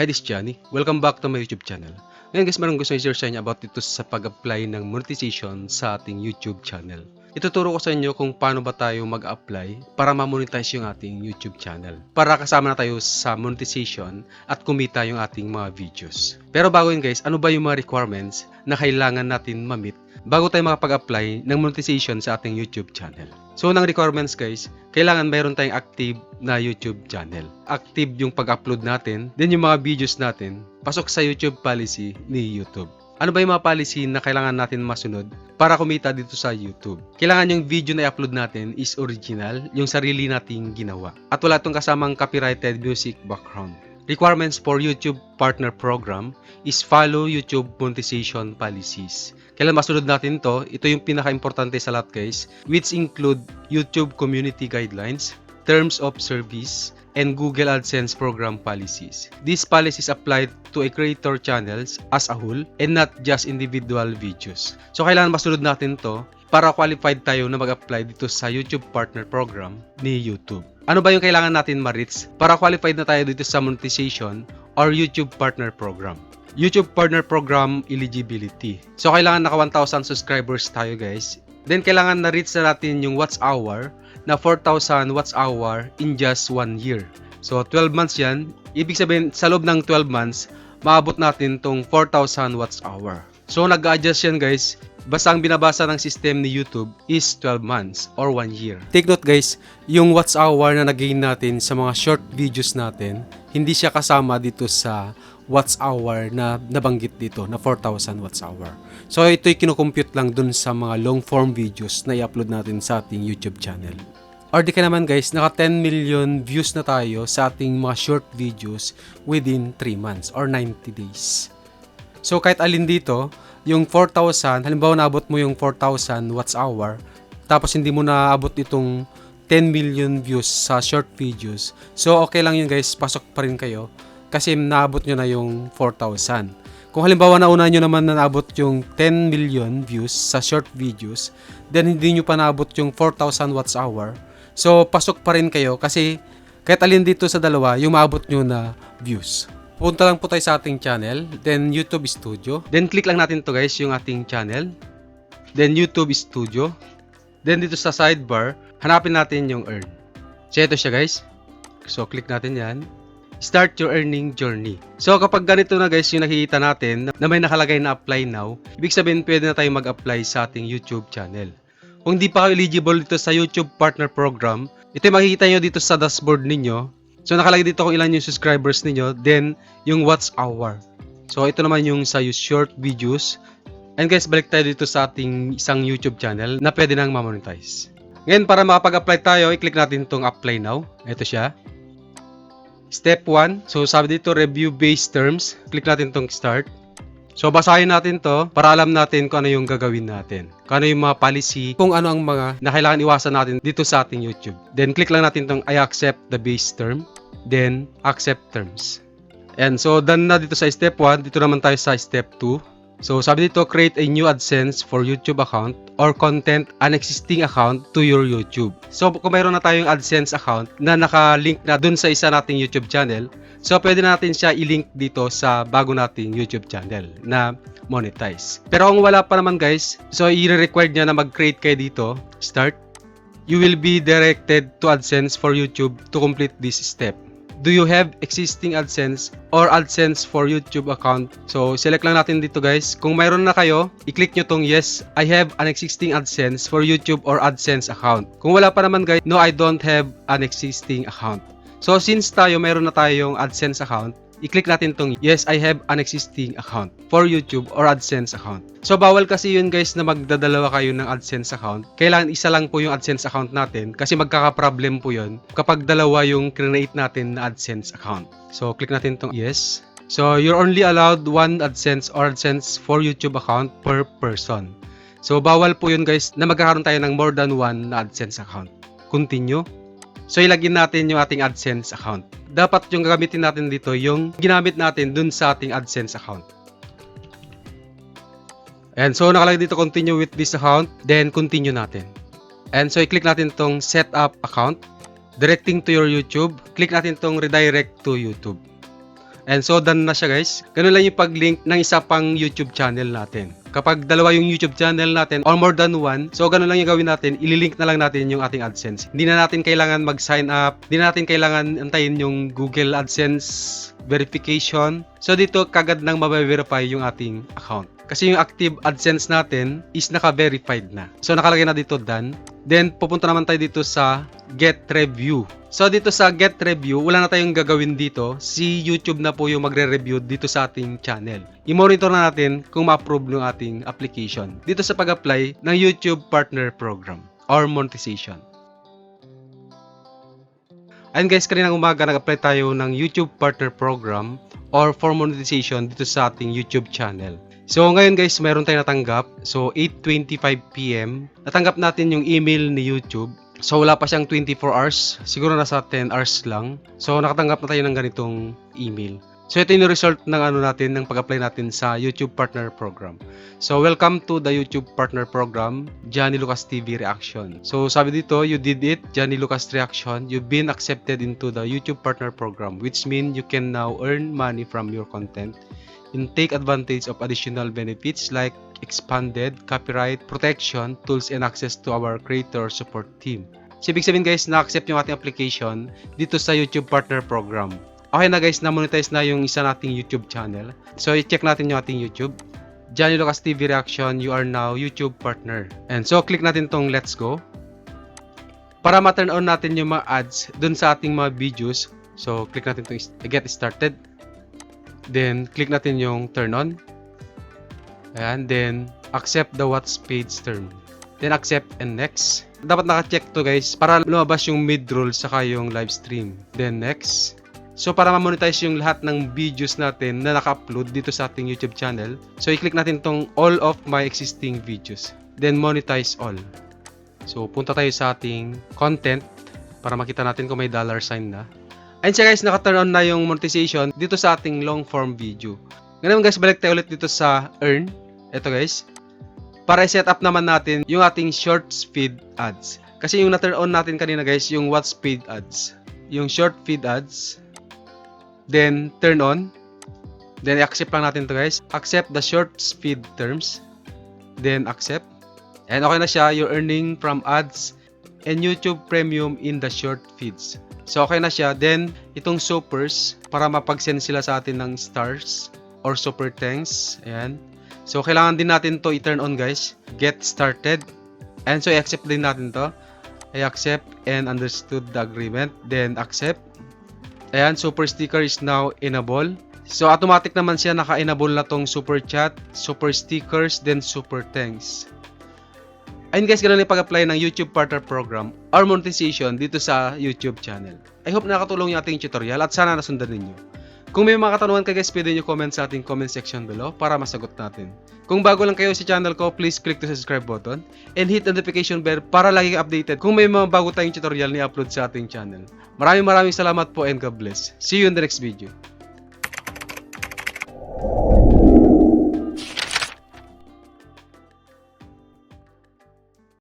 Hi, this is Johnny. Welcome back to my YouTube channel. Ngayon guys, meron gusto i-share sa inyo about dito sa pag-apply ng monetization sa ating YouTube channel. Ituturo ko sa inyo kung paano ba tayo mag-apply para ma-monetize yung ating YouTube channel. Para kasama na tayo sa monetization at kumita yung ating mga videos. Pero bago yun guys, ano ba yung mga requirements na kailangan natin ma-meet bago tayo makapag-apply ng monetization sa ating YouTube channel? So, unang requirements guys, kailangan mayroon tayong active na YouTube channel. Active yung pag-upload natin, then yung mga videos natin, pasok sa YouTube policy ni YouTube. Ano ba yung mga policy na kailangan natin masunod para kumita dito sa YouTube? Kailangan yung video na i-upload natin is original, yung sarili nating ginawa. At wala itong kasamang copyrighted music background. Requirements for YouTube Partner Program is follow YouTube monetization policies. Kailan masunod natin to? Ito yung pinaka-importante sa lahat guys, which include YouTube Community Guidelines, Terms of Service, and Google AdSense program policies. These policies apply to a creator channels as a whole and not just individual videos. So kailangan masunod natin to para qualified tayo na mag-apply dito sa YouTube Partner Program ni YouTube. Ano ba yung kailangan natin ma-reach para qualified na tayo dito sa monetization or YouTube Partner Program? YouTube Partner Program eligibility. So kailangan naka 1,000 subscribers tayo guys. Then kailangan na-reach na natin yung watch hour na 4,000 watts hour in just 1 year. So, 12 months yan. Ibig sabihin, sa loob ng 12 months, maabot natin tong 4,000 watts hour. So, nag-adjust yan guys. Basta ang binabasa ng system ni YouTube is 12 months or 1 year. Take note guys, yung watts hour na nag-gain natin sa mga short videos natin, hindi siya kasama dito sa watts hour na nabanggit dito na 4,000 watts hour. So ito'y kinukompute lang dun sa mga long form videos na i-upload natin sa ating YouTube channel. Or di ka naman guys, naka 10 million views na tayo sa ating mga short videos within 3 months or 90 days. So kahit alin dito, yung 4,000, halimbawa naabot mo yung 4,000 watts hour, tapos hindi mo naabot itong 10 million views sa short videos. So okay lang yun guys, pasok pa rin kayo kasi naabot nyo na yung 4,000. Kung halimbawa nauna nyo naman na naabot yung 10 million views sa short videos, then hindi nyo pa naabot yung 4,000 watts hour, so pasok pa rin kayo kasi kahit alin dito sa dalawa, yung maabot nyo na views. Punta lang po tayo sa ating channel, then YouTube Studio. Then click lang natin to guys, yung ating channel. Then YouTube Studio. Then dito sa sidebar, hanapin natin yung earn. So ito siya guys. So click natin yan start your earning journey. So kapag ganito na guys yung nakikita natin na may nakalagay na apply now, ibig sabihin pwede na tayo mag-apply sa ating YouTube channel. Kung di pa kayo eligible dito sa YouTube Partner Program, ito yung makikita nyo dito sa dashboard ninyo. So nakalagay dito kung ilan yung subscribers ninyo, then yung watch hour. So ito naman yung sa short videos. And guys, balik tayo dito sa ating isang YouTube channel na pwede nang ma-monetize. Ngayon, para makapag-apply tayo, i-click natin itong apply now. Ito siya. Step 1, so sabi dito review based terms. Click natin tong start. So basahin natin to para alam natin kung ano yung gagawin natin. Kung ano yung mga policy, kung ano ang mga na kailangan iwasan natin dito sa ating YouTube. Then click lang natin tong I accept the base term. Then accept terms. And so done na dito sa step 1. Dito naman tayo sa step 2. So sabi dito, create a new AdSense for YouTube account or content an existing account to your YouTube. So kung mayroon na tayong AdSense account na naka-link na dun sa isa nating YouTube channel, so pwede natin siya i-link dito sa bago nating YouTube channel na monetize. Pero kung wala pa naman guys, so i-required niya na mag-create kayo dito, start. You will be directed to AdSense for YouTube to complete this step do you have existing AdSense or AdSense for YouTube account? So, select lang natin dito guys. Kung mayroon na kayo, i-click nyo tong yes, I have an existing AdSense for YouTube or AdSense account. Kung wala pa naman guys, no, I don't have an existing account. So, since tayo mayroon na tayong AdSense account, i-click natin tong yes, I have an existing account for YouTube or AdSense account. So bawal kasi yun guys na magdadalawa kayo ng AdSense account. Kailangan isa lang po yung AdSense account natin kasi magkaka-problem po yun kapag dalawa yung create natin na AdSense account. So click natin tong yes. So you're only allowed one AdSense or AdSense for YouTube account per person. So bawal po yun guys na magkakaroon tayo ng more than one na AdSense account. Continue. So ilagin natin yung ating AdSense account dapat yung gagamitin natin dito yung ginamit natin dun sa ating AdSense account. And so nakalagay dito continue with this account, then continue natin. And so i-click natin tong set up account, directing to your YouTube. Click natin tong redirect to YouTube. And so done na siya guys. Ganun lang yung pag-link ng isa pang YouTube channel natin. Kapag dalawa yung YouTube channel natin or more than one, so ganun lang yung gawin natin, ililink na lang natin yung ating AdSense. Hindi na natin kailangan mag-sign up, hindi na natin kailangan antayin yung Google AdSense verification. So dito kagad nang mabe-verify yung ating account. Kasi yung active AdSense natin is naka-verified na. So nakalagay na dito done. Then pupunta naman tayo dito sa Get Review. So dito sa Get Review, wala na tayong gagawin dito. Si YouTube na po yung magre-review dito sa ating channel. I-monitor na natin kung ma-approve ng ating application. Dito sa pag-apply ng YouTube Partner Program or monetization. Ayun guys, kaninang umaga nag-apply tayo ng YouTube Partner Program or for monetization dito sa ating YouTube channel. So ngayon guys, meron tayong natanggap. So 8.25pm, natanggap natin yung email ni YouTube. So wala pa siyang 24 hours, siguro nasa 10 hours lang. So nakatanggap na tayo ng ganitong email. So ito yung result ng ano natin ng pag-apply natin sa YouTube Partner Program. So welcome to the YouTube Partner Program, Johnny Lucas TV Reaction. So sabi dito, you did it, Johnny Lucas Reaction. You've been accepted into the YouTube Partner Program, which means you can now earn money from your content and take advantage of additional benefits like expanded copyright protection, tools, and access to our creator support team. So, ibig sabihin guys, na-accept yung ating application dito sa YouTube Partner Program. Okay na guys, na-monetize na yung isa nating YouTube channel. So, i-check natin yung ating YouTube. Johnny Lucas TV Reaction, you are now YouTube partner. And so, click natin tong let's go. Para ma-turn on natin yung mga ads dun sa ating mga videos. So, click natin tong get started. Then, click natin yung turn on. Ayan, then, accept the watch page term. Then, accept and next. Dapat naka-check to guys para lumabas yung mid-roll saka yung live stream. Then, next. So, para ma-monetize yung lahat ng videos natin na naka-upload dito sa ating YouTube channel, so, i-click natin tong all of my existing videos. Then, monetize all. So, punta tayo sa ating content para makita natin kung may dollar sign na. Ayun siya guys, naka-turn on na yung monetization dito sa ating long form video. Ngayon guys, balik tayo ulit dito sa earn. Ito guys. Para i-set up naman natin yung ating short feed ads. Kasi yung na-turn on natin kanina guys, yung watch speed ads. Yung short feed ads. Then, turn on. Then, i-accept lang natin to guys. Accept the short speed terms. Then, accept. And okay na siya. You're earning from ads and YouTube Premium in the short feeds. So, okay na siya. Then, itong supers, para mapag-send sila sa atin ng stars or super thanks. Ayan. So, kailangan din natin to i-turn on, guys. Get started. And so, i-accept din natin to. I accept and understood the agreement. Then, accept. Ayan, super sticker is now enable. So, automatic naman siya naka-enable na tong super chat, super stickers, then super thanks. Ayun guys, ganun yung pag-apply ng YouTube Partner Program or monetization dito sa YouTube channel. I hope nakatulong yung ating tutorial at sana nasundan ninyo. Kung may mga katanungan kayo guys, pwede nyo comment sa ating comment section below para masagot natin. Kung bago lang kayo sa channel ko, please click the subscribe button and hit notification bell para lagi updated kung may mga bago tayong tutorial ni upload sa ating channel. Maraming maraming salamat po and God bless. See you in the next video.